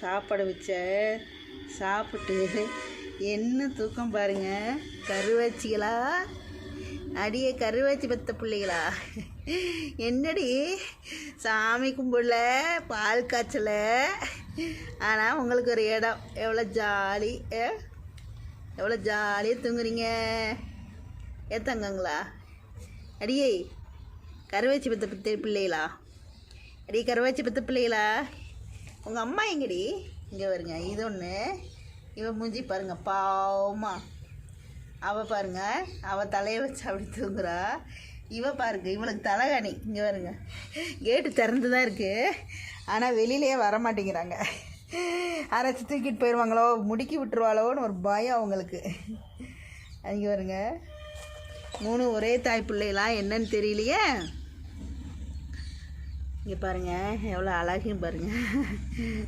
சாப்பாடு வச்ச சாப்பிட்டு என்ன தூக்கம் பாருங்க. கருவாச்சிகளா? அடியே கருவாச்சி பத்த பிள்ளைகளா? என்னடி? சாமி கும்பிடல பால் காய்ச்சல. ஆனால் உங்களுக்கு ஒரு இடம். எவ்வளோ ஜாலி ஏ? எவ்வளோ ஜாலியாக தூங்குறீங்க? ஏத்தங்கங்களா அடியே கருவாச்சி பத்த பத்த பிள்ளைகளா? அடி கருவாச்சி பத்த பிள்ளைகளா? உங்கள் அம்மா எங்கடி? இங்கே வருங்க. இது ஒன்று இவன் மூஞ்சி பாருங்க. பாவமா. அவள் பாருங்க. அவள் தலையை வச்சு அப்படி தூங்குறா. இவ பாருங்க. இவளுக்கு தலைகாணி. இங்கே வருங்க. கேட்டு திறந்து தான் இருக்குது ஆனால் வெளியிலேயே வர மாட்டேங்கிறாங்க அரைச்சி தூக்கிட்டு போயிடுவாங்களோ முடுக்கி விட்டுருவாளோன்னு ஒரு பயம் அவங்களுக்கு. இங்கே வருங்க. மூணு ஒரே தாய் பிள்ளைலாம் என்னன்னு தெரியலையே? இங்கே பாருங்கள் எவ்வளோ அழகும் பாருங்கள்